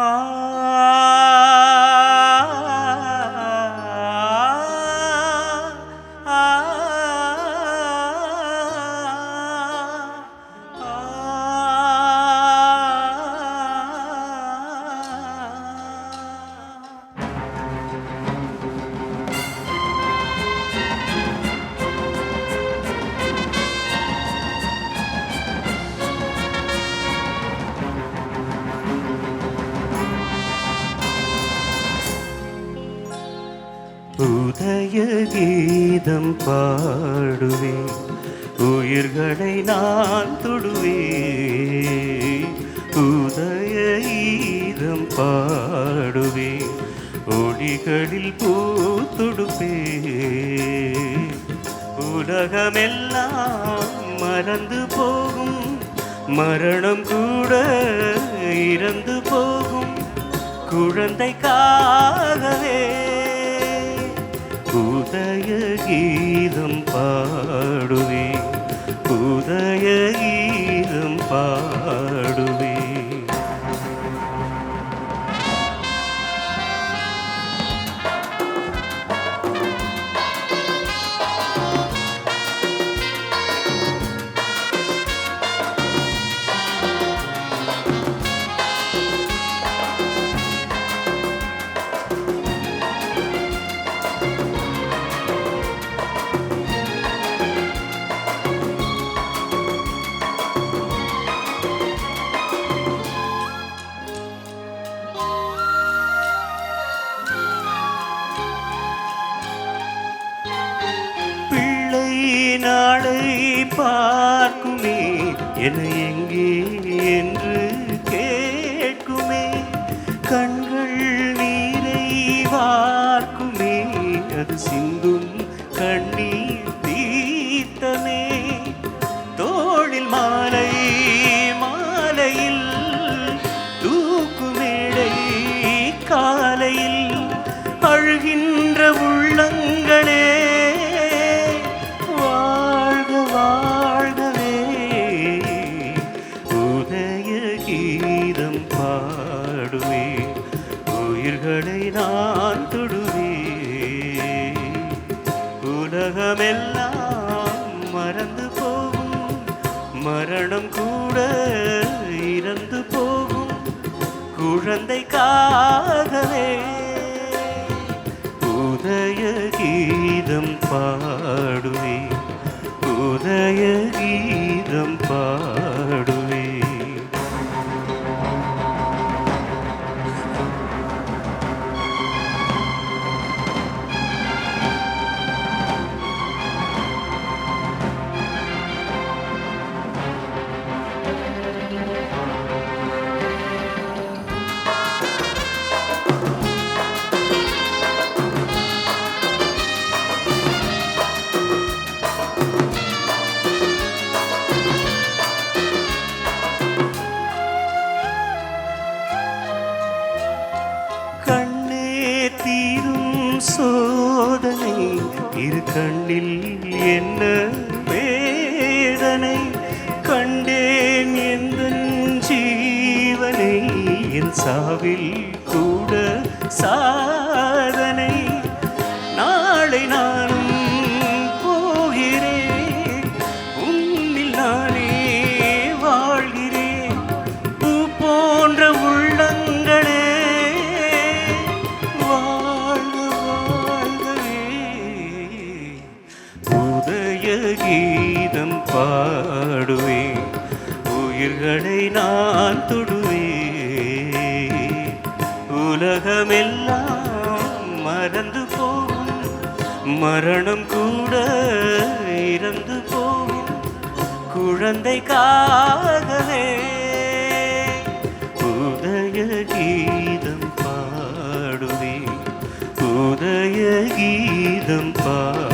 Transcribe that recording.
Ah. உதய கீதம் பாடுவேன். உயிர்களை நான் தொடுவேன். உதய கீதம் பாடுவேன். ஒளிகளில் பூத்தொடுப்பேன் உலகமெல்லாம் மறந்து போகும். மரணம் கூட இறந்து போகும். குழந்தைக்காகவே உதய கீதம் பாடுவே உதய கீதம் பாடு நாளை பார்க்குமே. என எங்கே என்று கீதம் பாடுவே உயிர்களை நான் தொடுவே உலகமெல்லாம் மறந்து போகும். மரணம் கூட இறந்து போகும். குழந்தைக்காகவே. உதய கீதம் பா சோதனை இரு கண்ணில் என்ன வேதனை? கண்டேன் எந்த ஜீவனை? என் சாவில் கூட சா கீதம் பாடுவே உயிர்களை நான் தொடுவே. உலகமெல்லாம் மறந்து போகும் மரணம் கூட இறந்து போகும் குழந்தைக்காகவே உதய கீதம் பாடுவே உதய கீதம் பாடுவே.